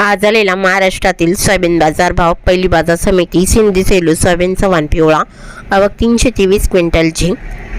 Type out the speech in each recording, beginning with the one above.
आज आलेला महाराष्ट्रातील सोयाबीन बाजार भाव पहिली बाजार समिती सिंधी सेलू सोयाबीन चव्हाण पिवळा आवक तीनशे तेवीस क्विंटलची.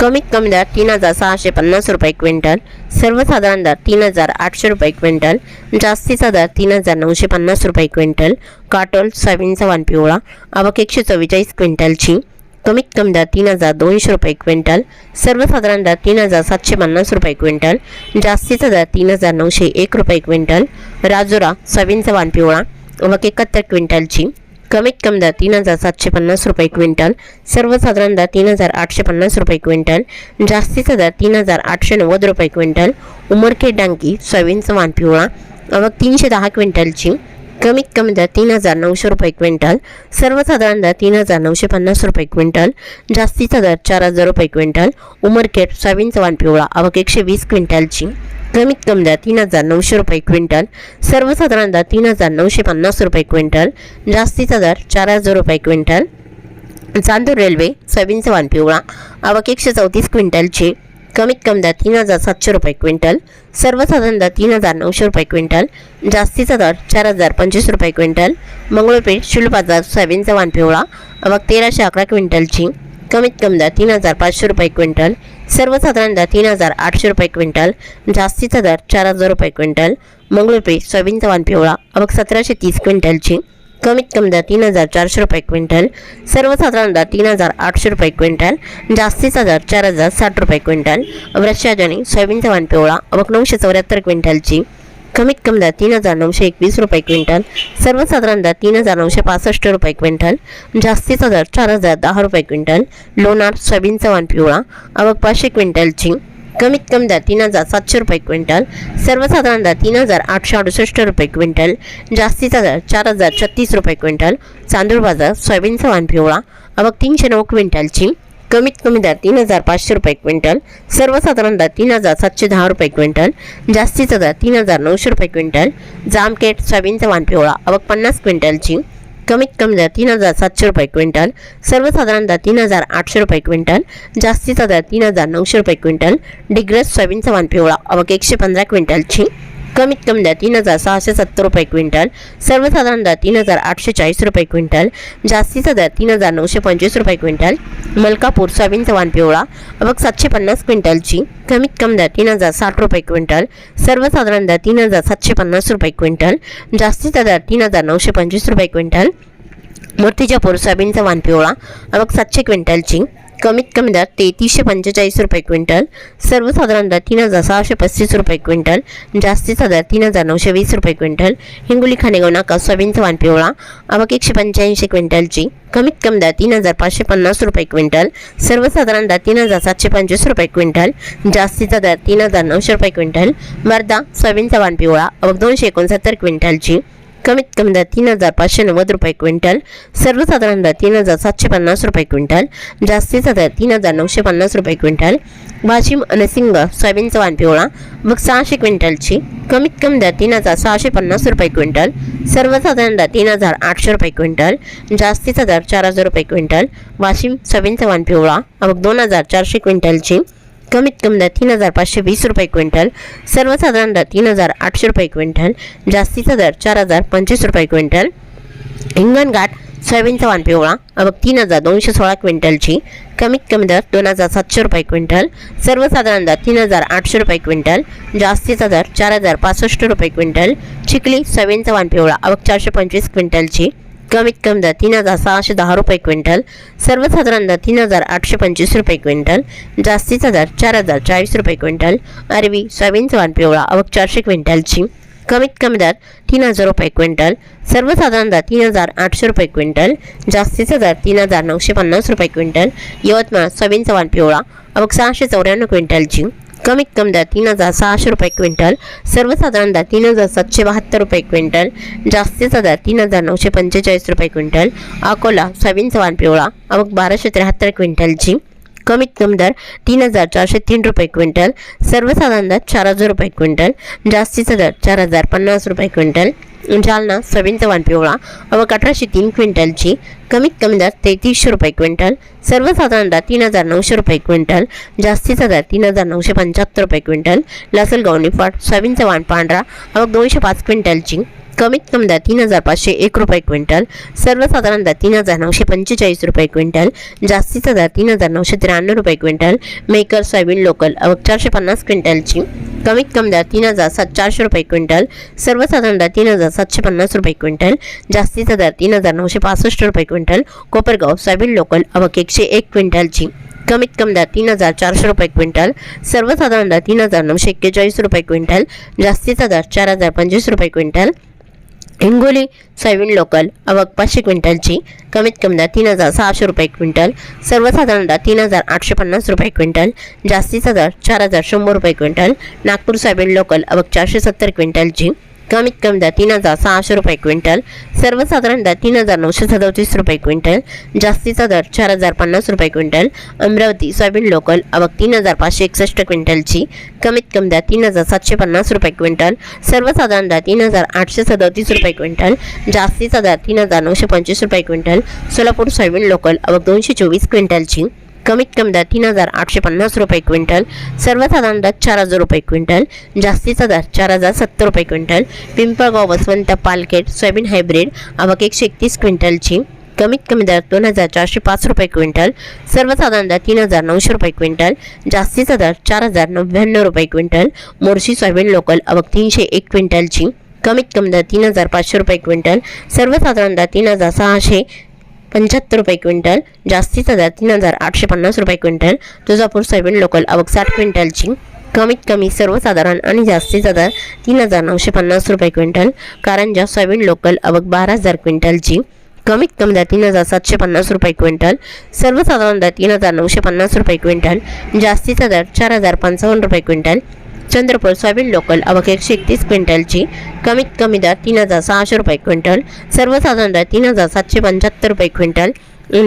कमीत कमी दर तीन हजार सहाशे पन्नास रुपये क्विंटल सर्वसाधारण दर तीन हजार आठशे रुपये क्विंटल जास्तीचा दर तीन हजार नऊशे पन्नास रुपये क्विंटल काटोल सोयाबीन चव्हाण पिवळा आवक एकशे चव्वेचाळीस क्विंटलची. कमीत कमी दर तीन हजार दोनशे रुपये क्विंटल सर्वसाधारण दर तीन हजार सातशे पन्नास रुपये क्विंटल जास्तीचा दर तीन हजार नऊशे एक रुपये क्विंटल राजुरा सोयाबीनचा वाण पिवळा व एकाहत्तर क्विंटलची कमीत कमी दर तीन हजार सातशे पन्नास रुपये क्विंटल सर्वसाधारण दर तीन हजार आठशे पन्नास रुपये क्विंटल जास्तीचा दर तीन हजार आठशे नव्वद रुपये क्विंटल उमरखेड डांकी सोयाबीनचा वाण पिवळा आवक तीनशे दहा क्विंटलची कमीत कमी दर तीन हजार नऊशे रुपये क्विंटल. सर्वसाधारण दर तीन हजार नऊशे पन्नास रुपये क्विंटल. जास्तीचा दर चार हजार रुपये क्विंटल. उमरखेड सोयाबीन चव्हाण पिवळा आवक एकशे वीस क्विंटलची. कमीत कमी दर तीन हजार नऊशे रुपये क्विंटल. सर्वसाधारण दर तीन हजार नऊशे पन्नास रुपये क्विंटल. जास्तीचा दर चार हजार रुपये quintal. Chandur railway soybean Chavan पिवळा आवक एकशे चौतीस क्विंटलची. कमीत कमी दर तीन हजार सातशे रुपये क्विंटल सर्वसाधारण दर तीन हजार नऊशे रुपये क्विंटल जास्तीचा दर चार हजार पंचवीस रुपये क्विंटल मंगळपेठ शुल्क बाजार सोयाबीनचा वाण पिवळा आवक तेराशे अकरा क्विंटलची कमीत कमी दर तीन हजार पाचशे रुपये क्विंटल सर्वसाधारण दर तीन हजार आठशे रुपये क्विंटल जास्तीचा दर चार हजार रुपये क्विंटल मंगळपेठ सोयाबीनचा वाण पिवळा आवक सतराशे तीस क्विंटलची. कमीत कमी दर तीन हजार चारशे रुपये क्विंटल सर्वसाधारण दर तीन हजार आठशे रुपये क्विंटल जास्तीचा दर चार हजार साठ रुपये क्विंटल वृक्षाजनी सोयाबीनचा वाण पिवळा अवक नऊशे चौऱ्याहत्तर क्विंटलची कमीत कमी दर तीन हजार नऊशे एकवीस रुपये क्विंटल सर्वसाधारण दर तीन हजार नऊशे पासष्ट रुपये क्विंटल जास्तीचा दर चार हजार दहा रुपये क्विंटल लोणार सोयाबीन वाण पिवळा अवक पाचशे क्विंटलची कमीत कमी दर तीन हजार सातशे रुपये क्विंटल सर्वसाधारण दर तीन हजार आठशे अडुसष्ट रुपये क्विंटल जास्तीचा दर चार हजार छत्तीस रुपये क्विंटल चांदूर बाजार सोयाबीनचा वाण पिवळा अवघ तीनशे नऊ क्विंटलची कमीत कमी दर तीन हजार पाचशे रुपये क्विंटल सर्वसाधारण दर तीन हजार सातशे दहा रुपये क्विंटल जास्तीचा दर तीन हजार नऊशे रुपये क्विंटल जामकेट सोयाबीनचा वाण पिवळा अवघ पन्नास क्विंटलची कमीत कमी दर तीन हजार सातशे रुपये क्विंटल सर्वसाधारण दर तीन हजार आठशे रुपये क्विंटल जास्तीचा दर तीन हजार नऊशे रुपये क्विंटल डिग्रस सोयाबीन चव्हाण पिवळा अवक एकशे पंधरा क्विंटलची कमीत कमी दर तीन हजार सहाशे सत्तर रुपये क्विंटल सर्वसाधारण दर तीन हजार आठशे चाळीस रुपये क्विंटल जास्तीचा दर तीन हजार नऊशे पंचवीस रुपये क्विंटल मलकापूर सोयाबीन चव्हाण पिवळा अवक सातशे पन्नास क्विंटलची कमीत कमी दर तीन हजार साठ रुपये क्विंटल सर्वसाधारण दर तीन हजार सातशे पन्नास रुपये क्विंटल जास्तीचा दर तीन हजार नऊशे पंचवीस रुपये क्विंटल मूर्तिजापूर सोयाबीनचा वान पिवळा अवक सातशे क्विंटलची कमीत कमी दर तेहतीसशे पंचेचाळीस रुपये क्विंटल सर्वसाधारण दर तीन हजार सहाशे पस्तीस रुपये क्विंटल जास्तीचा दर तीन हजार नऊशे वीस रुपये क्विंटल हिंगोली खानेगाव नाका सोयाबीन चव्हाण पिवळा आवक एकशे पंच्याऐंशी क्विंटलची कमीत कमी दर तीन हजार पाचशे पन्नास रुपये क्विंटल सर्वसाधारण दर तीन हजार सातशे पंचवीस रुपये क्विंटल जास्तीचा दर तीन हजार नऊशे रुपये क्विंटल वर्धा सोयाबीन चव्हाण पिवळा आवक दोनशे एकोणसत्तर क्विंटलची कमीत कमी दर तीन हजार पाचशे नव्वद रुपये क्विंटल सर्वसाधारण दर तीन हजार सातशे पन्नास रुपये क्विंटल जास्तीचा दर तीन हजार नऊशे पन्नास रुपये क्विंटल वाशिम अनसिंग सोयाबीनचा वाण पिवळा मग सहाशे क्विंटलची कमीत कमी दर तीन हजार सहाशे पन्नास रुपये क्विंटल सर्वसाधारण दर तीन हजार आठशे रुपये क्विंटल जास्तीचा दर चार हजार रुपये क्विंटल वाशिम सोयाबीनचा वाण पिवळा मग दोन हजार चारशे क्विंटलची कमीत कमी दर तीन हजार पाचशे वीस रुपये क्विंटल सर्वसाधारण दर तीन हजार आठशे रुपये क्विंटल जास्तीचा दर चार हजार पंचवीस रुपये क्विंटल. हिंगणघाट सोयाबीनचा वाण पिवळा अवक तीन हजार दोनशे सोळा क्विंटलची कमीत कमी दर दोन हजार सातशे रुपये क्विंटल सर्वसाधारण दर तीन हजार आठशे रुपये क्विंटल जास्तीचा दर चार हजार पासष्ट रुपये क्विंटल चिखली सोयाबीनचा वाण पिवळा अवक चारशे पंचवीस क्विंटलची. कमीत कमी दर तीन हजार सहाशे दहा रुपये क्विंटल सर्वसाधारण दर तीन हजार आठशे पंचवीस रुपये क्विंटल जास्तीचा दर चार हजार चाळीस रुपये क्विंटल अरवी सोयाबीनचा वाण पिवळा अवक चारशे क्विंटलची. कमीत कमी दर तीन हजार रुपये क्विंटल सर्वसाधारण दर तीन हजार आठशे रुपये क्विंटल जास्तीचा दर तीन हजार नऊशे पन्नास रुपये क्विंटल यवतमाळ सोयाबीनचा वाण पिवळा अवघ सहाशे चौऱ्याण्णव क्विंटलची. कमीत कमी दर तीन हजार सहाशे रुपये क्विंटल सर्वसाधारण दर तीन हजार सातशे बहात्तर रुपये क्विंटल जास्तीचा दर तीन हजार नऊशे पंचेचाळीस रुपये क्विंटल अकोला सोयाबीन चव्हाण पिवळा अवघ बाराशे त्र्याहत्तर क्विंटलची कमीत कमी दर तीन हजार चारशे तीन रुपये क्विंटल सर्वसाधारण दर चार हजार रुपये क्विंटल जास्तीचा दर चार हजार पन्नास रुपये क्विंटल जालना सोयाबीन चव्हाण पिवळा अवघ अठराशे तीन क्विंटलची कमीत कमी दर तेहतीसशे रुपये क्विंटल सर्वसाधारण दर तीन हजार नऊशे रुपये क्विंटल जास्तीचा दर तीन हजार नऊशे पंच्याहत्तर रुपये क्विंटल लसलगाव निफाड सोयाबीन चव्हाण पांढरा अवघ दोनशे पाच क्विंटलची कमीत कमी दर तीन हजार पाचशे एक रुपये क्विंटल. सर्वसाधारण दर तीन हजार नऊशे पंचेचाळीस रुपये क्विंटल. जास्तीचा दर तीन हजार नऊशे त्र्याण्णव रुपये क्विंटल. मेकर सोयाबीन लोकल अवघ चारशे पन्नास क्विंटलची. कमीत कमी दर तीन हजार सात चारशे रुपये क्विंटल. सर्वसाधारण दर तीन हजार सातशे पन्नास रुपये क्विंटल. जास्तीचा दर तीन हजार नऊशे पासष्ट रुपये क्विंटल. कोपरगाव सोयाबीन लोकल अवघ एकशे एक क्विंटलची. कमीत कमी दर तीन हजार चारशे रुपये क्विंटल. सर्वसाधारण दर तीन हजार नऊशे एक्केचाळीस रुपये क्विंटल. जास्तीचा दर चार हजार पंचवीस रुपये क्विंटल. हिंगोली सोयाबीन लोकल आवक पाचशे क्विंटलची कमीत कमी दर तीन हजार सहाशे रुपये क्विंटल सर्वसाधारण दर तीन हजार आठशे पन्नास रुपये क्विंटल जास्तीचा दर चार हजार शंभर रुपये क्विंटल नागपूर सोयाबीन लोकल अवघ चारशे सत्तर क्विंटलची कमीत कमी दर तीन हजार सहाशे रुपये क्विंटल. सर्वसाधारण दर तीन हजार नऊशे सदतीस रुपये क्विंटल. जास्तीचा दर चार हजार पन्नास रुपये क्विंटल. अमरावती सोयाबीन लोकल अवघ तीन हजार पाचशे एकसष्ट क्विंटलची. कमीत कमी दर तीन हजार सातशे पन्नास रुपये क्विंटल. सर्वसाधारण दर तीन हजार आठशे सदतीस रुपये क्विंटल. जास्तीचा दर तीन हजार नऊशे पंचवीस रुपये क्विंटल. सोलापूर सोयाबीन लोकल आवक दोनशे चोवीस क्विंटलची. कमीत कमी दर तीन हजार आठशे पन्नास रुपये क्विंटल सर्वसाधारण दर चार हजार रुपये क्विंटल जास्तीचा दर चार हजार सत्तर रुपये quintal Pimpalgaon Baswant Palkhed soybean hybrid आवक एकशे एकतीस क्विंटलची कमीत कमी दर दोन हजार चारशे पाच रुपये क्विंटल सर्वसाधारण दर तीन हजार नऊशे रुपये क्विंटल जास्तीचा दर चार हजार नव्याण्णव रुपये क्विंटल मोर्शी सोयाबीन लोकल अवघ तीनशे एक क्विंटलची कमीत कमी दर तीन हजार पाचशे रुपये क्विंटल सर्वसाधारण दर तीन हजार सहाशे पंच्याहत्तर रुपये क्विंटल जास्तीचा दर तीन हजार आठशे पन्नास रुपये क्विंटल तुळजापूर सोयाबीन लोकल आवक साठ क्विंटलची. कमीत कमी सर्वसाधारण आणि जास्तीचा दर तीन हजार नऊशे पन्नास रुपये क्विंटल कारंजा सोयाबीन लोकल आवक बारा हजार क्विंटलची. कमीत कमी दर तीन हजार सातशे पन्नास रुपये क्विंटल सर्वसाधारण दर तीन हजार नऊशे पन्नास रुपये क्विंटल जास्तीचा दर चार हजार पंचावन्न रुपये क्विंटल चंद्रपूर सोयाबीन लोकल अवघ एकशे एकतीस क्विंटलची. कमीत कमी दर तीन हजार सहाशे रुपये क्विंटल. सर्वसाधारण दर तीन हजार सातशे पंच्याहत्तर रुपये क्विंटल.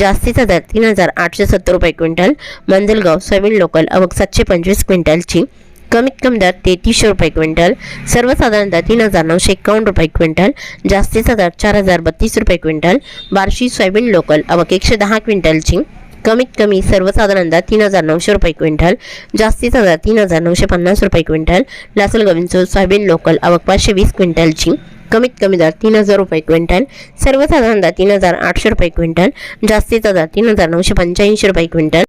जास्तीचा दर तीन हजार आठशे सत्तर रुपये क्विंटल. मंजलगाव सोयाबीन लोकल अवघ सातशे पंचवीस क्विंटलची. कमीत कमी दर तेहतीसशे रुपये क्विंटल. सर्वसाधारण दर तीन हजार नऊशे एकावन्न रुपये क्विंटल. जास्तीचा दर चार हजार बत्तीस रुपये क्विंटल. बार्शी सोयाबीन लोकल अवघ एकशे दहा क्विंटलची. कमीत कमी सर्वसाधारण तीन हजार नऊशे रुपये क्विंटल जास्तीचा दर तीन हजार नऊशे पन्नास रुपये क्विंटल लासलगावींचं सोयाबीन लोकल आवक पाचशे वीस क्विंटलची कमीत कमी दर तीन हजार रुपये क्विंटल सर्वसाधारण तीन हजार आठशे रुपये क्विंटल जास्तीचा दर तीन हजार नऊशे पंच्याऐंशी रुपये क्विंटल.